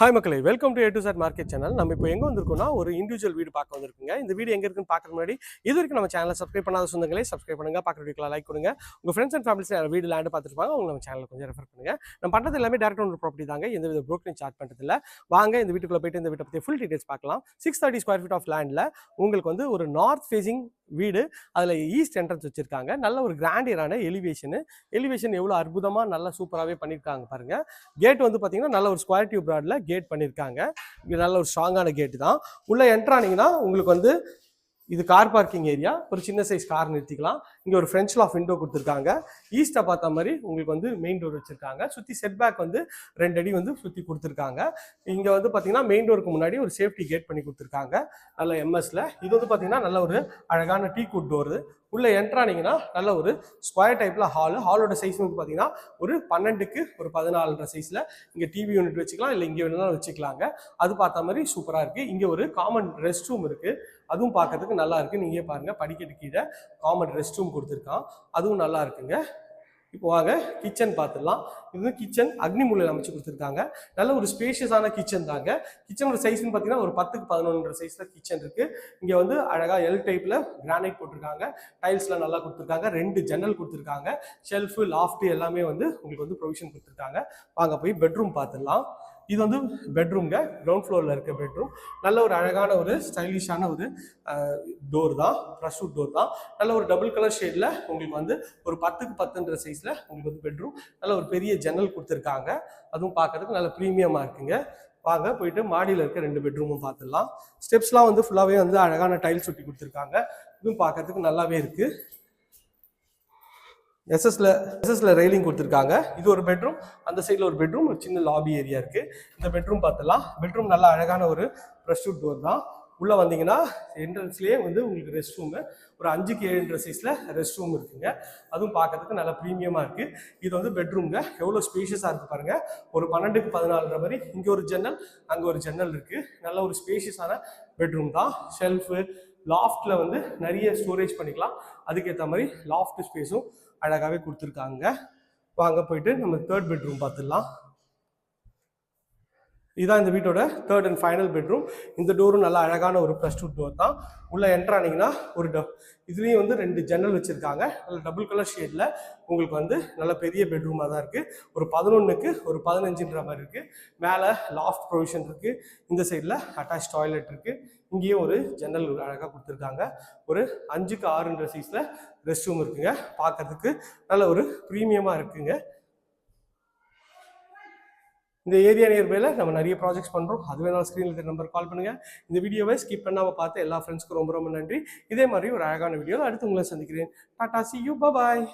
Hi மக்களை welcome to A to sir market channel நம்ம இப்போ எங்கே வந்திருக்கோம்னா ஒரு இண்டிவிஜுவல் வீடு பார்க்க வந்திருக்குங்க. இந்த வீடு எங்கே இருக்குன்னு பார்க்குற முன்னாடி இது வரைக்கும் நம்ம சேனலை சப்ஸ்கிரைப் பண்ணாத சொந்தங்களே சப்ஸ்கிரைப் பண்ணுங்க. பார்க்குற வீடியோக்கு லைக் கொடுங்க. உங்கள் ஃப்ரெண்ட்ஸ் அண்ட் ஃபேமிலிஸ் வீடு லேண்டு பார்த்துருப்பாங்க அவங்க நம்ம சேனலில் கொஞ்சம் ரெஃபர் பண்ணுங்க. நம்ம பண்ணுறது எல்லாமே டேரக்ட் ஒன்று ப்ராப்பர்ட்டி தாங்க. எந்த வித ப்ரோக்கரிங் சார்ட் பண்ணுறதில்ல வாங்க இந்த வீட்டுக்குள்ளே போயிட்டு இந்த வீட்டை பற்றி ஃபுல் டீடைல்ஸ் பார்க்கலாம். Six thirty square feet of லேண்டில் உங்களுக்கு வந்து ஒரு நார்த் ஃபேசிங் வீடு. அதில் ஈஸ்ட் என்ட்ரன்ஸ் வச்சுருக்காங்க. நல்ல ஒரு கிராண்டியரான எலிவேஷனு எலிவேஷன் எவ்வளோ அற்புதமாக நல்லா சூப்பராகவே பண்ணியிருக்காங்க பாருங்கள் கேட் வந்து பார்த்தீங்கன்னா நல்ல ஒரு ஸ்கொயர் டியூப் ப்ராடில் கேட் பண்ணியிருக்காங்க நல்ல ஒரு ஸ்ட்ராங்கான கேட்டு தான். உள்ளே என்ட்ரானிங்கன்னா உங்களுக்கு வந்து இது கார் பார்க்கிங் ஏரியா. ஒரு சின்ன சைஸ் கார் நிறுத்திக்கலாம். இங்கே ஒரு ஃப்ரெஞ்ச் லாஃப் விண்டோ கொடுத்துருக்காங்க. ஈஸ்ட்டை பார்த்த மாதிரி உங்களுக்கு வந்து மெயின் டோர் வச்சுருக்காங்க. சுற்றி செட் பேக் வந்து ரெண்டு அடி வந்து சுற்றி கொடுத்துருக்காங்க. இங்கே வந்து பார்த்தீங்கன்னா மெயின் டோருக்கு முன்னாடி ஒரு சேஃப்டி கேட் பண்ணி கொடுத்துருக்காங்க. நல்ல எம்எஸ்ல இது வந்து பார்த்தீங்கன்னா நல்ல ஒரு அழகான டீ குட் டோரு உள்ள என்ட்ரானீங்கன்னா நல்ல ஒரு ஸ்கொயர் டைப்பில் ஹாலு ஹாலோட சைஸ் வந்து பார்த்தீங்கன்னா ஒரு பன்னெண்டுக்கு ஒரு பதினாலுன்ற சைஸில் இங்கே டிவி யூனிட் வச்சுக்கலாம் இல்லை இங்கே வேணும்னாலும் வச்சுக்கலாங்க. அது பார்த்த மாதிரி சூப்பராக இருக்குது இங்கே ஒரு காமன் ரெஸ்ட் ரூம் இருக்குது அதுவும் பார்க்கறதுக்கு நல்லா இருக்குது நீங்கள் பாருங்கள் படிக்கட்டு கீழே காமன் ரெஸ்ட் ரூம் கொடுத்துருக்கான். அதுவும் நல்லா இருக்குங்க. இப்போ வாங்க கிச்சன் பார்த்துடலாம். இது வந்து கிச்சன் அக்னி மூலையில் அமைச்சு கொடுத்துருக்காங்க. நல்ல ஒரு ஸ்பேஷியஸான கிச்சன் தாங்க. கிச்சனோட சைஸ்னு பார்த்தீங்கன்னா ஒரு பத்துக்கு பதினொன்ற சைஸில் கிச்சன் இருக்குது இங்கே வந்து அழகாக எல் டைப்பில் கிரானைட் போட்டிருக்காங்க. டைல்ஸ்லாம் நல்லா கொடுத்துருக்காங்க. ரெண்டு ஜன்னல் கொடுத்துருக்காங்க. ஷெல்ஃபு லாஃப்ட்டு எல்லாமே வந்து உங்களுக்கு வந்து ப்ரொவிஷன் கொடுத்துருக்காங்க. வாங்க போய் பெட்ரூம் பார்த்துடலாம். இது வந்து பெட்ரூம்ங்க கிரவுண்ட் ஃப்ளோரில் இருக்க பெட்ரூம் நல்ல ஒரு அழகான ஒரு ஸ்டைலிஷான ஒரு டோர் தான். ப்ரஷூட் டோர் தான். நல்ல ஒரு டபுள் கலர் ஷேடில் உங்களுக்கு வந்து ஒரு பத்துக்கு பத்துன்ற சைஸில் உங்களுக்கு வந்து பெட்ரூம் நல்ல ஒரு பெரிய ஜன்னல் கொடுத்துருக்காங்க. அதுவும் பார்க்கறதுக்கு நல்ல ப்ரீமியமாக இருக்குங்க. வாங்க போயிட்டு மாடியில் இருக்க ரெண்டு பெட்ரூமும் பார்த்துடலாம். ஸ்டெப்ஸ்லாம் வந்து ஃபுல்லாகவே வந்து அழகான டைல்ஸ் ஒட்டி கொடுத்துருக்காங்க. இதுவும் பார்க்கறதுக்கு நல்லாவே இருக்குது எஸ்எஸ்ல எஸ்எஸ்ல ரெயிலிங் கொடுத்துருக்காங்க. இது ஒரு பெட்ரூம் அந்த சைடில் ஒரு பெட்ரூம் ஒரு சின்ன லாபி ஏரியா இருக்கு. இந்த பெட்ரூம் பார்த்தலாம் பெட்ரூம் நல்லா அழகான ஒரு ரெஸ்ட் டோர் தான். உள்ளே வந்தீங்கன்னா என்ட்ரன்ஸ்லேயே வந்து உங்களுக்கு ரெஸ்ட் ரூமு ஒரு அஞ்சுக்கு ஏழுன்ற சைஸில் ரெஸ்ட் ரூம் இருக்குங்க. அதுவும் பார்க்கறதுக்கு நல்லா ப்ரீமியமாக இருக்குது இது வந்து பெட்ரூம்ங்க எவ்வளோ ஸ்பேஷியஸாக இருக்குது பாருங்கள் ஒரு பன்னெண்டுக்கு பதினாலுன்ற மாதிரி இங்கே ஒரு ஜன்னல் அங்கே ஒரு ஜன்னல் இருக்குது நல்ல ஒரு ஸ்பேஷியஸான பெட்ரூம் தான். ஷெல்ஃபு லாஃப்ட்டில் வந்து நிறைய ஸ்டோரேஜ் பண்ணிக்கலாம். அதுக்கேற்ற மாதிரி லாஃப்ட் ஸ்பேஸும் அழகாகவே கொடுத்துருக்காங்க. வாங்க போயிட்டு நம்ம தேர்ட் பெட்ரூம் பார்த்துடலாம். இதான் இந்த வீட்டோட தேர்ட் அண்ட் ஃபைனல் பெட்ரூம் இந்த டோரும் நல்லா அழகான ஒரு ப்ளஸ் டூ டோர் தான். உள்ளே என்ட்ரானிங்கன்னா ஒரு ட இதுலேயும் வந்து ரெண்டு ஜன்னல் வச்சுருக்காங்க. நல்ல டபுள் கலர் ஷேடில் உங்களுக்கு வந்து நல்ல பெரிய பெட்ரூமாக தான் இருக்குது ஒரு பதினொன்றுக்கு ஒரு பதினஞ்சுன்ற மாதிரி இருக்குது மேலே லாஃப்ட் ப்ரொவிஷன் இருக்குது இந்த சைடில் அட்டாச் டாய்லெட் இருக்குது இங்கேயும் ஒரு ஜன்னல் அழகாக கொடுத்துருக்காங்க. ஒரு அஞ்சுக்கு ஆறுன்ற சைஸில் ரெஸ்ட் ரூம் இருக்குங்க. பார்க்கறதுக்கு நல்ல ஒரு ப்ரீமியமாக இருக்குங்க. இந்த ஏரியா நியர்பைல நம்ம நிறைய ப்ராஜெக்ட்ஸ் பண்ணுறோம் அது வேணாலும் ஸ்க்ரீனில் இருக்கிற நம்பர் கால் பண்ணுங்கள் இந்த வீடியோவை ஸ்கிப் பண்ணாமல் பார்த்து எல்லா ஃப்ரெண்ட்ஸ்க்கும் ரொம்ப ரொம்ப நன்றி. இதே மாதிரி ஒரு அழகான வீடியோவில் அடுத்து உங்களை சந்திக்கிறேன். Tata C you bye